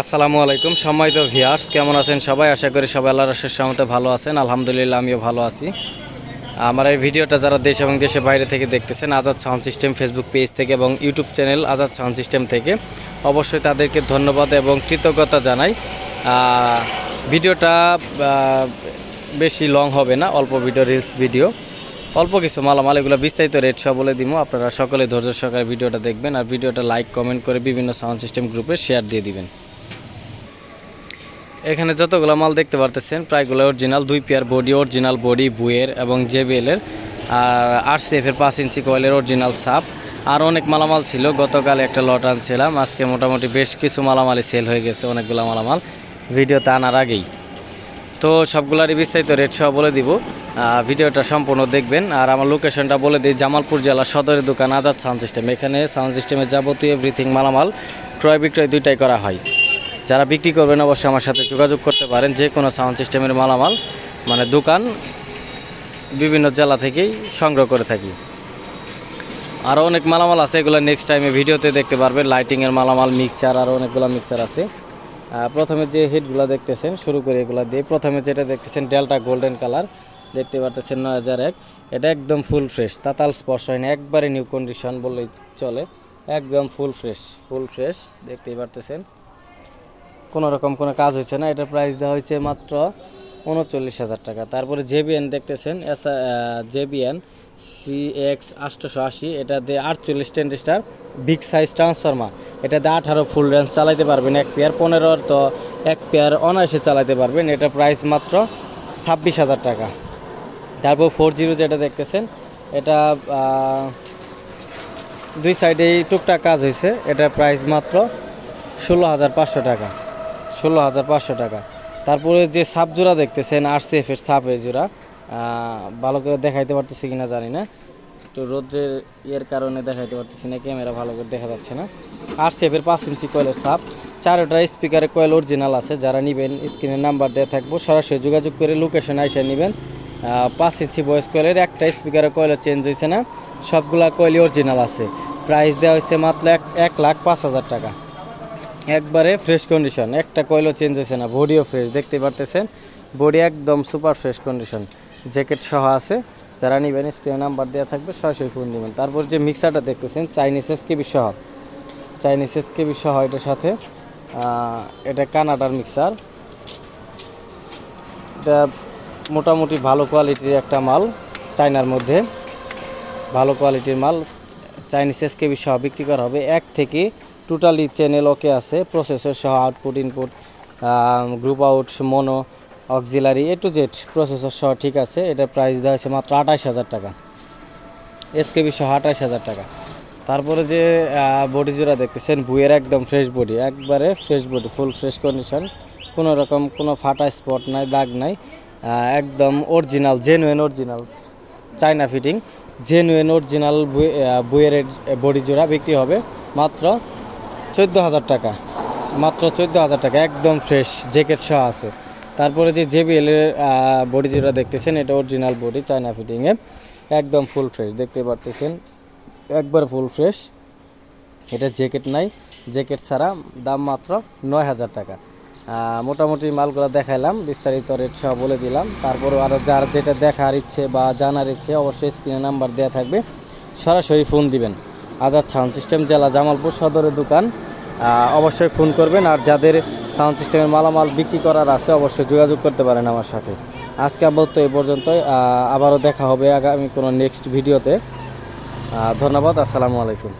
আসসালামু আলাইকুম, সম্মানিত ভিয়ার্স কেমন আছেন সবাই? আশা করি সবাই আল্লাহ রসের সহমতে ভালো আছেন। আলহামদুলিল্লাহ, আমিও ভালো আছি। আমার এই ভিডিওটা যারা দেশ এবং দেশের বাইরে থেকে দেখতেছেন Azad sound system Facebook page থেকে এবং YouTube channel Azad sound system থেকে, অবশ্যই তাদেরকে ধন্যবাদ এবং কৃতজ্ঞতা জানাই। ভিডিওটা বেশি লং হবে না, অল্প ভিডিও রিলস ভিডিও অল্প কিছু মালামাল, এগুলো বিস্তারিত রেট সব বলে দিব আপনারা সকলে ধৈর্য সহকারে ভিডিওটা দেখবেন আর ভিডিওটা লাইক কমেন্ট করে বিভিন্ন সাউন্ড সিস্টেম গ্রুপে শেয়ার দিয়ে দিবেন। এখানে যতগুলো মাল দেখতে পারতেছেন, প্রায়গুলো অরিজিনাল দুই পেয়ার বডি অরিজিনাল বডি বুয়ের এবং জেবিএলের আর আর এর পাঁচ ইঞ্চি কয়েলের অরিজিনাল সাপ। আর অনেক মালামাল ছিল, গতকাল একটা লট আনছিলাম, আজকে মোটামুটি বেশ কিছু মালামালই সেল হয়ে গেছে, অনেকগুলো মালামাল। ভিডিওতে আনার আগেই। তো সবগুলারই বিস্তারিত রেট সহ বলে দিব। ভিডিওটা সম্পূর্ণ দেখবেন। আর আমার লোকেশনটা বলে দিই, জামালপুর জেলা সদরের দোকান, আজাদ সাউন্ড সিস্টেম এখানে সাউন্ড সিস্টেমের যাবতীয় এভরিথিং মালামাল ক্রয় বিক্রয় দুইটাই করা হয়। যারা বিক্রি করবেন অবশ্যই আমার সাথে যোগাযোগ করতে পারেন, যে কোনো সাউন্ড সিস্টেমের মালামাল মানে দোকান বিভিন্ন জেলা থেকেই সংগ্রহ করে থাকি। আরও অনেক মালামাল আছে, এগুলো নেক্সট টাইমে ভিডিওতে দেখতে পারবেন। লাইটিংয়ের মালামাল মিক্সচার আরও অনেকগুলো মিক্সচার আছে। প্রথমে যে হিটগুলো দেখতেছেন, শুরু করে এগুলো দিয়ে প্রথমে যেটা দেখতেছেন ডেল্টা গোল্ডেন কালার দেখতে পারতেছেন নয় হাজার এক। এটা একদম ফুল ফ্রেশ তাতাল স্পর্শ হয়নি, একবারে নিউ কন্ডিশন বললেই চলে। একদম ফুল ফ্রেশ ফুল ফ্রেশ দেখতেই পারতেছেন। কোনো রকম কোনো কাজ হয়েছে না। এটার প্রাইস দেওয়া হয়েছে মাত্র উনচল্লিশ হাজার টাকা। তারপরে জেবিএন দেখতেছেন, এসা জেবিএন সি এক্স আটশোশো আশি। এটা দিয়ে আটচল্লিশ টেন্টিস্টার বিগ সাইজ ট্রান্সফরমার এটা দিয়ে আঠারো ফুল রেঞ্জ চালাইতে পারবেন, এক পেয়ার পনেরোর তো এক পেয়ার অনায়াসে চালাইতে পারবেন। এটা প্রাইস মাত্র ছাব্বিশ হাজার টাকা। তারপর ফোর জিরো যেটা দেখতেছেন, এটা দুই সাইডেই টুকটাক কাজ হয়েছে। এটার প্রাইস মাত্র ষোলো হাজার পাঁচশো টাকা। ষোলো হাজার পাঁচশো টাকা। তারপরে যে সাপ জোড়া দেখতেছেন আর এর সাপের জোড়া ভালো করে দেখাইতে পারতেছি কিনা জানি না। তো রোদ্রের ইয়ের কারণে দেখাইতে পারতেছি না, ক্যামেরা ভালো করে দেখা যাচ্ছে না। আর সি এর পাঁচ ইঞ্চি কয়েলের সাপ। চারোটা স্পিকারে কয়েল অরিজিনাল আছে, যারা নেবেন স্ক্রিনের নাম্বার দেওয়া থাকব, সরাসরি যোগাযোগ করে লোকেশন আইসা নেবেন। পাঁচ ইঞ্চি বয়স কয়েলের একটা স্পিকারে কয়েল চেঞ্জ হয়েছে না, সবগুলা কয়েলই অরিজিনাল আছে। প্রাইস দেওয়া হয়েছে মাত্র এক এক লাখ পাঁচ হাজার টাকা। একবারে ফ্রেশ কন্ডিশন একটা কয়েলও চেঞ্জ হয়েছে না বডিও ফ্রেশ দেখতে পারতেছেন? বডি একদম সুপার ফ্রেশ কন্ডিশন জ্যাকেট সহ আছে, যারা নেবেন স্ক্রিনে নাম্বার দেওয়া থাকবে, সরাসরি ফোন নেবেন তারপর যে মিক্সারটা দেখতেছেন চাইনিজ এসকেবি সহ। চাইনিজ এসকেবি সহ এটার সাথে এটা কানাডার মিক্সার এটা মোটামুটি ভালো কোয়ালিটির একটা মাল চায়নার মধ্যে। ভালো কোয়ালিটির মাল চাইনিজ এসকেবি সহ বিক্রি করা হবে এক থেকে টোটালি চ্যানেল ওকে আছে প্রসেসর সহ output input group out mono auxiliary A to Z processor সহ ঠিক আছে এটার প্রাইস দেওয়া হয়েছে মাত্র আঠাশ হাজার টাকা। এসকেবি সহ আঠাশ হাজার টাকা। তারপরে যে বডি জোড়া দেখতেছেন বুয়ের একদম ফ্রেশ বডি একবারে fresh body full fresh condition কোনো রকম কোনো ফাটা স্পট নাই, দাগ নাই একদম original genuine original China fitting genuine original বুয়ের body জোড়া বিক্রি হবে মাত্র চোদ্দ হাজার টাকা। মাত্র চোদ্দ হাজার টাকা, একদম ফ্রেশ জ্যাকেট সহ আছে। তারপরে যে জেবিএল এর বডি যেটা দেখতেছেন, এটা অরিজিনাল বডি চায়না ফিটিংয়ে একদম ফুল ফ্রেশ দেখতে পারতেছেন? একবার ফুল ফ্রেশ এটা জ্যাকেট নাই জ্যাকেট ছাড়া দাম মাত্র নয় হাজার টাকা। মোটামুটি মালগুলো দেখাইলাম, বিস্তারিত রেট সহ বলে দিলাম। তারপরও আরও যার যেটা দেখার ইচ্ছে বা জানার ইচ্ছে, অবশ্যই স্ক্রিনে নাম্বার দেওয়া থাকবে। সরাসরি ফোন দিবেন। আজাদ সাউন্ড সিস্টেম, জেলা জামালপুর সদরের দোকান। অবশ্যই ফোন করবেন আর যাদের সাউন্ড সিস্টেমের মালামাল বিক্রি করার আছে অবশ্যই যোগাযোগ করতে পারেন আমার সাথে। আজকে আপাতত এই পর্যন্তই আবারও দেখা হবে আগামী কোনো নেক্সট ভিডিওতে ধন্যবাদ, আসসালামু আলাইকুম।